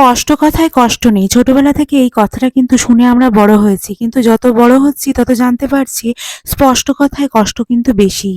স্পষ্ট কথায় কষ্ট নেই। ছোটবেলা থেকে এই কথাটা কিন্তু শুনে আমরা বড় হয়েছি। কিন্তু যত বড় হচ্ছি, তত জানতে পারছি স্পষ্ট কথায় কষ্ট কিন্তু বেশি।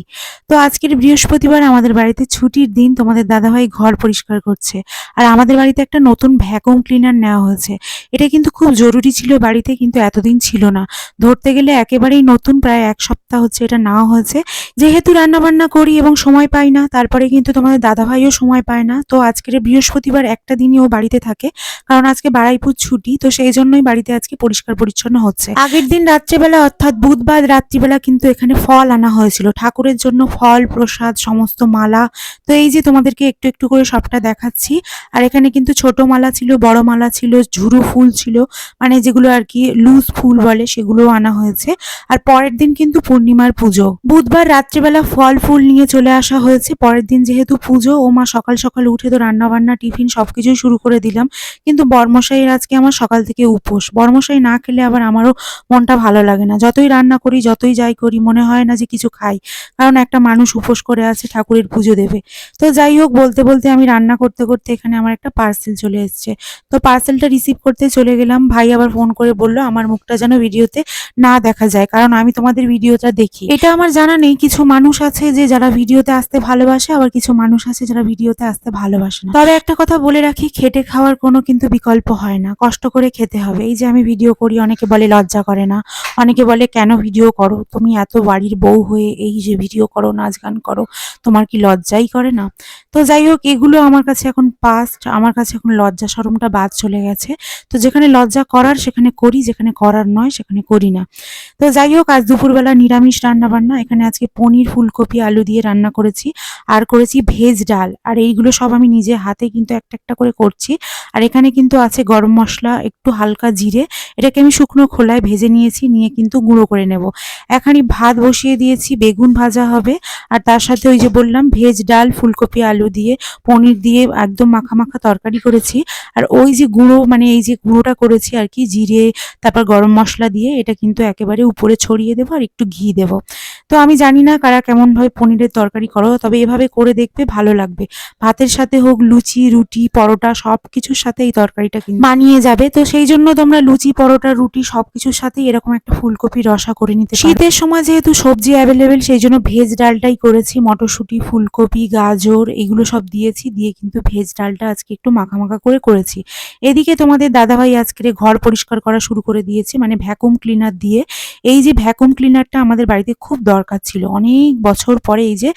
তো আজকের বৃহস্পতিবার আমাদের বাড়িতে ছুটির দিন তোমাদের দাদাভাই ঘর পরিষ্কার করছে। আর আমাদের বাড়িতে একটা নতুন ভ্যাকুম ক্লিনার নেওয়া হয়েছে। এটা কিন্তু খুব জরুরি ছিল, বাড়িতে কিন্তু এতদিন ছিল না। ধরতে গেলে একেবারেই নতুন, প্রায় এক সপ্তাহ হচ্ছে এটা নেওয়া হয়েছে। যেহেতু রান্নাবান্না করি এবং সময় পাই না, তারপরে কিন্তু তোমাদের দাদাভাইও সময় পায় না। তো আজকের বৃহস্পতিবার একটা দিনই ও বাড়িতে থাকে। কারণ আজকে বারাইপুর ছুটি, তো সেই জন্যই বাড়িতে আজকে পরিষ্কার পরিচ্ছন্ন হচ্ছে। আগের দিন রাত্রেবেলা অর্থাৎ বুধবার রাত্রিবেলা কিন্তু এখানে ফল আনা হয়েছিল। ঠাকুরের জন্য ফল, প্রসাদ, সমস্ত মালা। তো এই যে তোমাদেরকে একটু একটু করে সবটা দেখাচ্ছি। আর এখানে কিন্তু ছোট মালা ছিল, বড় মালা ছিল ঝুরু ফুল ছিল। মানে যেগুলো আর কি লুজ ফুল বলে সেগুলোও আনা হয়েছে। আর পরের দিন কিন্তু পূর্ণিমার পুজো। বুধবার রাত্রিবেলা ফল ফুল নিয়ে চলে আসা হয়েছে। পরের দিন যেহেতু পুজো ও মা সকাল সকাল উঠে তো রান্না বান্না টিফিন সবকিছুই শুরু করে দিলাম। কিন্তু বর্মশাইয়ের আজকে আমার সকাল থেকে উপোস। বর্মশাই না খেলে আবার আমারও মনটা ভালো লাগে না। যতই রান্না করি, যতই যাই করি, মনে হয় না যে কিছু খাই। কারণ একটা মানুষ উপোস করে আছে, ঠাকুরের পুজো দেবে। তো যাই হোক, বলতে বলতে আমি রান্না করতে করতে এখানে আমার একটা পার্সেল চলে এসেছে। তো পার্সেলটা রিসিভ করতে চলে গেলাম। ভাই আবার ফোন করে বলল, আমার মুখটা যেন ভিডিওতে না দেখা যায়। কারণ আমি তোমাদের ভিডিওটা দেখি। এটা আমার জানা নেই। কিছু মানুষ আছে যে যারা ভিডিওতে আসতে ভালোবাসে, আবার কিছু মানুষ আছে যারা ভিডিওতে আসতে ভালোবাসে তবে একটা কথা বলে রাখি, খেটে খাওয়ার কোনো কিন্তু বিকল্প হয় না। কষ্ট করে খেতে হবে। এই যে আমি ভিডিও করি, অনেকে বলে লজ্জা করে না। অনেকে বলে, কেন ভিডিও করো? তুমি এত বাড়ির বউ হয়ে এই যে ভিডিও করো, নাচ গান করো, তোমার কি লজ্জাই করে না? তো যাই হোক, এগুলো আমার কাছে এখন পাস্ট আমার কাছে এখন লজ্জা সরমটা বাদ চলে গেছে। তো যেখানে লজ্জা করার, সেখানে করি, যেখানে করার নয়, সেখানে করি না। তো যাই হোক, আজ দুপুরবেলা নিরামিষ রান্না বান্না এখানে আজকে পনির, ফুলকপি, আলু দিয়ে রান্না করেছি। আর করেছি ভেজ ডাল। আর এইগুলো সব আমি নিজে হাতে কিন্তু একটা একটা করে করছি। আর এখানে কিন্তু আছে গরম মশলা, একটু হালকা জিরে। এটাকে আমি শুকনো খোলায় ভেজে নিয়েছি, নিয়ে কিন্তু গুঁড়ো করে নেব। এখানে ভাত বসিয়ে দিয়েছি, বেগুন ভাজা হবে। আর তার সাথে ওই যে বললাম, ভেজ ডাল, ফুলকপি, আলু দিয়ে, পনির দিয়ে একদম মাখা মাখা তরকারি করেছি। আর ওই যে গুঁড়ো মানে এই যে গুঁড়োটা করেছি আর কি, জিরে, তারপর গরম মশলা দিয়ে, এটা কিন্তু একেবারে উপরে ছড়িয়ে দেবো আর একটু ঘি দেবো। তো আমি জানি না কারা কেমনভাবে পনিরের তরকারি করো, তবে এভাবে করে দেখবে, ভালো লাগবে। ভাতের সাথে হোক, লুচি, রুটি, পরোটা সব কিছুর সাথে এই তরকারিটা মানিয়ে যাবে। তো সেই জন্য তোমরা লুচি পরোটা রুটি সব কিছুর সাথে এরকম একটা ফুলকপি রসা করে নিতে শীতের সময় যেহেতু সবজি অ্যাভেলেবেল সেই জন্য ভেজ ডালটাই করেছি। মটরশুঁটি ফুলকপি গাজর এগুলো সব দিয়েছি। দিয়ে কিন্তু ভেজ ডালটা আজকে একটু মাখা মাখা করে করেছি। এদিকে তোমাদের দাদাভাই আজকে ঘর পরিষ্কার করা শুরু করে দিয়েছে মানে ভ্যাকুম ক্লিনার দিয়ে। এই যে ভ্যাকুম ক্লিনারটা আমাদের বাড়িতে খুব দরকার ছিল। অনেক বছর পরে এই যে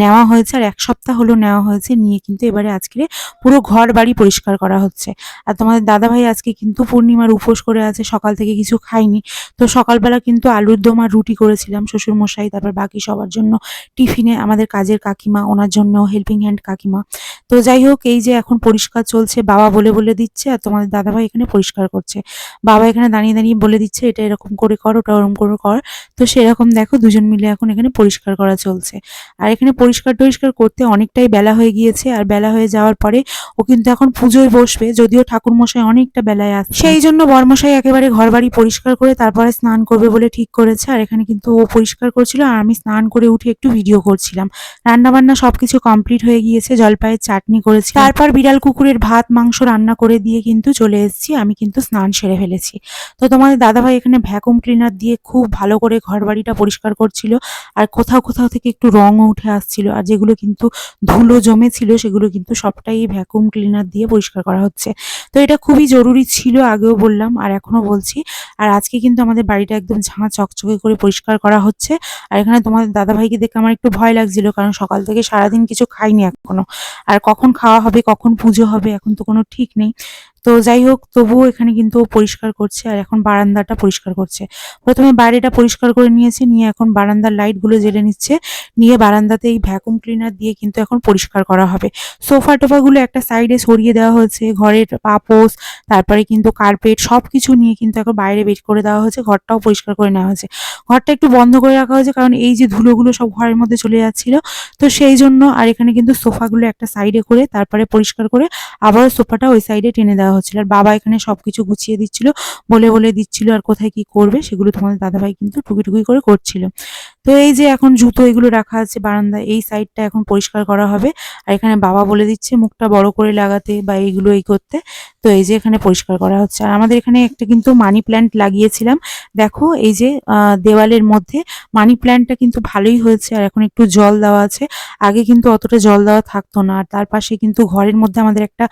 নেওয়া হয়েছে আর এক সপ্তাহ হলো নেওয়া হয়েছে নিয়ে কিন্তু এবারে আজকে পুরো ঘর বাড়ি পরিষ্কার করা হচ্ছে। আর তোমাদের দাদাভাই আজকে কিন্তু পূর্ণিমার উপোস করে আছে, সকাল থেকে কিছু খাইনি তো সকালবেলা কিন্তু আলুর দম আর রুটি করেছিলাম শ্বশুর মশাই তারপর বাকি সবার জন্য টিফিনে আমাদের কাজের কাকিমা, ওনার জন্য হেল্পিং হ্যান্ড কাকিমা। তো যাই হোক, এই যে এখন পরিষ্কার চলছে, বাবা বলে বলে দিচ্ছে আর তোমাদের দাদাভাই এখানে পরিষ্কার করছে। বাবা এখানে দাঁড়িয়ে দাঁড়িয়ে বলে দিচ্ছে, এটা এরকম করে কর, ওটা ওরকম করে কর। তো সেরকম দেখো দুজন মিলে এখন এখানে পরিষ্কার করা চলছে। আর এখানে পরিষ্কার টরিষ্কার করতে অনেকটাই বেলা হয়ে গিয়েছে, আর বেলা হয়ে যাওয়ার পরে ও কিন্তু এখন পুজোয় বসবে। যদিও ঠাকুর মশাই অনেকটা বেলায় আসছে সেই জন্য বর্মশাই একেবারে ঘর বাড়ি পরিষ্কার করে তারপরে স্নান করবে বলে ঠিক করেছে। আর এখানে কিন্তু ও পরিষ্কার করছিল আর আমি স্নান করে উঠে একটু ভিডিও করছিলাম। রান্না বান্না সবকিছু কমপ্লিট হয়ে গিয়েছে জলপাইয়ের চাটনি করেছি। তারপর বিড়াল কুকুরের ভাত মাংস রান্না করে দিয়ে কিন্তু চলে এসেছি। আমি কিন্তু স্নান সেরে ফেলেছি। তো তোমাদের দাদাভাই এখানে ভ্যাকুম ক্লিনার দিয়ে খুব ভালো করে ঘর বাড়িটা পরিষ্কার করছিল। আর কোথাও কোথাও থেকে একটু রঙও উঠে আসছিল। আর যেগুলো কিন্তু ধুলো জমেছিল সেগুলো কিন্তু সবটাই ভ্যাকুম ক্লিনার দিয়ে পরিষ্কার করা হচ্ছে তো এটা খুবই জরুরি ছিল, আগেও বললাম, আর এখনও বলছি। আর আজকে কিন্তু আমাদের বাড়িটা একদম ঝাঁ চকচকে করে পরিষ্কার করা হচ্ছে। আর এখানে তোমাদের দাদাভাইকে দেখে আমার একটু ভয় লাগছিল, কারণ সকাল থেকে সারাদিন কিছু খাইনি এখনও আর কখন খাওয়া হবে, কখন পুজো হবে, এখন তো কোনো ঠিক নেই। তো যাই হোক, তবুও এখানে কিন্তু পরিষ্কার করছে আর এখন বারান্দাটা পরিষ্কার করছে। প্রথমে বাইরেটা পরিষ্কার করে নিয়েছে, নিয়ে এখন বারান্দার লাইটগুলো জ্বেলে নিচ্ছে। নিয়ে বারান্দাতে এই ভ্যাকুম ক্লিনার দিয়ে কিন্তু এখন পরিষ্কার করা হবে। সোফা টোফাগুলো একটা সাইডে সরিয়ে দেওয়া হয়েছে, ঘরের পাপোস তারপরে কিন্তু কার্পেট সব কিছু নিয়ে কিন্তু এখন বাইরে বের করে দেওয়া হয়েছে, ঘরটাও পরিষ্কার করে নেওয়া হয়েছে। ঘরটা একটু বন্ধ করে রাখা হয়েছে কারণ এই যে ধুলোগুলো সব ঘরের মধ্যে চলে যাচ্ছিল, তো সেই জন্য আর এখানে কিন্তু সোফাগুলো একটা সাইডে করে, তারপরে পরিষ্কার করে আবারও সোফাটা ওই সাইডে টেনে দেওয়া দেওয়া হচ্ছিল। আর বাবা এখানে সবকিছু গুছিয়ে দিচ্ছিল, বলে বলে দিচ্ছিল আর কোথায় কি করবে সেগুলো তোমাদের দাদাভাই কিন্তু টুকি টুকি করে করছিল। তো এই যে এখন জুতো এগুলো রাখা আছে বারান্দায়, এই সাইডটা এখন পরিষ্কার করা হবে। আর এখানে বাবা বলে দিচ্ছে মুখটা বড় করে লাগাতে বা এইগুলো এই করতে। তো এই যে এখানে পরিষ্কার করা হচ্ছে। আর আমাদের এখানে একটা কিন্তু মানি প্ল্যান্ট লাগিয়েছিলাম। দেখো এই যে দেওয়ালের মধ্যে মানি প্ল্যান্টটা কিন্তু ভালোই হয়েছে। আর এখন একটু জল দেওয়া আছে। আগে কিন্তু অতটা জল দেওয়া থাকতো না। আর তার পাশে কিন্তু ঘরের মধ্যে আমাদের একটা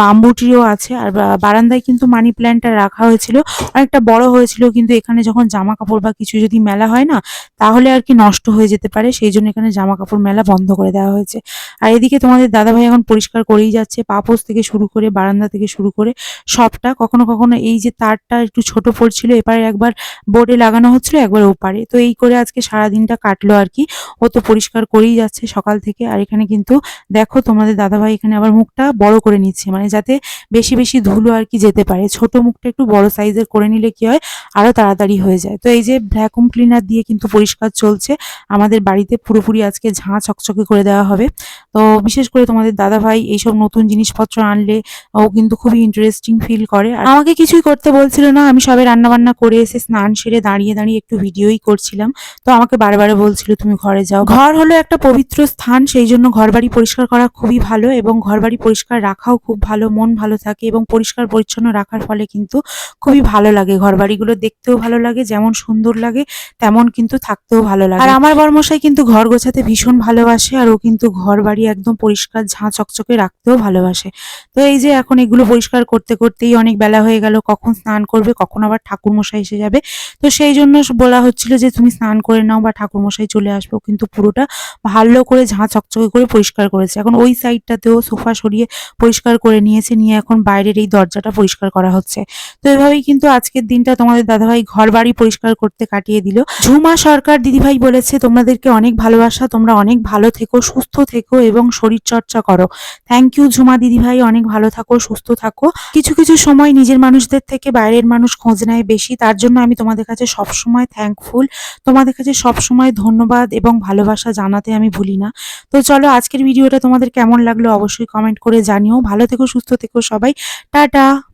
বাম্বু ট্রিও আছে। আর বা- বারান্দায় কিন্তু মানি প্ল্যান্টটা রাখা হয়েছিল। অনেকটা বড় হয়েছিল কিন্তু এখানে যখন জামা কাপড় বা কিছু যদি মেলা হয় না, তাহলে আর কি নষ্ট হয়ে যেতে পারে। সেই জন্য এখানে জামা কাপড় মেলা বন্ধ করে দেওয়া হয়েছে। আর এদিকে তোমাদের দাদাভাই এখন পরিষ্কার করেই যাচ্ছে। পাপোস থেকে শুরু করে, বারান্দা থেকে শুরু করে সবটা। কখনো কখনো এই যে তারটা একটু ছোট পড়ছিল, এপারে একবার বোর্ডে লাগানো হচ্ছিল, একবার ওপারে। তো এই করে আজকে সারা দিনটা কাটলো আর কি। ও তো পরিষ্কার করেই যাচ্ছে সকাল থেকে। আর এখানে কিন্তু দেখো তোমাদের দাদাভাই এখানে আবার মুখটা বড় করে নিচ্ছে। মানে যাতে বেশি বেশি ধুলো আর কি যেতে পারে। ছোট মুখটা একটু বড় সাইজের করে নিলে কি হয়, আরও তাড়াতাড়ি হয়ে যায়। তো এই যে ভ্যাকুম ক্লিনার দিয়ে কিন্তু পরিষ্কার চলছে। আমাদের বাড়িতে পুরোপুরি আজকে ঝাঁ চকচকে করে দেওয়া হবে। তো বিশেষ করে তোমাদের দাদাভাই এইসব নতুন জিনিসপত্র আনলে, ও কিন্তু খুবই ইন্টারেস্টিং ফিল করে। আর আমাকে কিছুই করতে বলছিল না, আমি সবে রান্না বান্না করে এসে স্নান সেরে দাঁড়িয়ে দাঁড়িয়ে একটু ভিডিওই করছিলাম। তো আমাকে বারবার বলছিল, তুমি ঘরে যাও। ঘর হলো একটা পবিত্র স্থান, সেই জন্য ঘর বাড়ি পরিষ্কার করা খুবই ভালো এবং ঘর বাড়ি পরিষ্কার রাখাও খুব ভালো, মন ভালো থাকে এবং পরিষ্কার পরিচ্ছন্ন রাখার ফলে কিন্তু খুবই ভালো লাগে। ঘর বাড়িগুলো দেখতেও ভালো লাগে, যেমন সুন্দর লাগে, তেমন কিন্তু থাকতেও ভালো লাগে। আর আমার বর্মশাই কিন্তু ঘর গোছাতে ভীষণ ভালোবাসে আর ও কিন্তু ঘর বাড়ি একদম পরিষ্কার ঝাঁ চকচকে রাখতেও ভালোবাসে। তো এই যে এখন এগুলো পরিষ্কার করতে করতেই অনেক বেলা হয়ে গেল, কখন স্নান করবে, কখন আবার ঠাকুর মশাই এসে যাবে। তো সেই জন্য বলা হচ্ছিল যে তুমি স্নান করে নাও বা ঠাকুর মশাই চলে আসবে। কিন্তু পুরোটা ভালো করে ঝাঁ চকচকে করে পরিষ্কার করেছে। এখন ওই সাইডটাতেও সোফা সরিয়ে পরিষ্কার করে নিয়েছে, নিয়ে এখন বাইরের এই দরজাটা পরিষ্কার করা হচ্ছে। তো এভাবেই কিন্তু আজকের দিনটা তোমাদের দাদাভাই ঘর বাড়ি পরিষ্কার করতে কাটিয়ে দিল। ঝুমা সরকার দিদিভাই বলেছে, তোমাদেরকে অনেক ভালোবাসা, তোমরা অনেক ভালো থেকো, সুস্থ থেকো এবং শরীর চর্চা করো। থ্যাংক ইউ ঝুমা দিদিভাই, অনেক ভালো থাকো, সুস্থ থাকো। কিছু কিছু সময় নিজের মানুষদের থেকে বাইরের মানুষ খোঁজ নেয় বেশি, তার জন্য আমি তোমাদের কাছে সবসময় থ্যাঙ্কফুল তোমাদের কাছে সবসময় ধন্যবাদ এবং ভালোবাসা জানাতে আমি ভুলি না। তো চলো আজকের ভিডিওটা তোমাদের কেমন লাগল অবশ্যই কমেন্ট করে জানিও। ভালো থেকো, সুস্থ থেকো সবাই। 哒哒。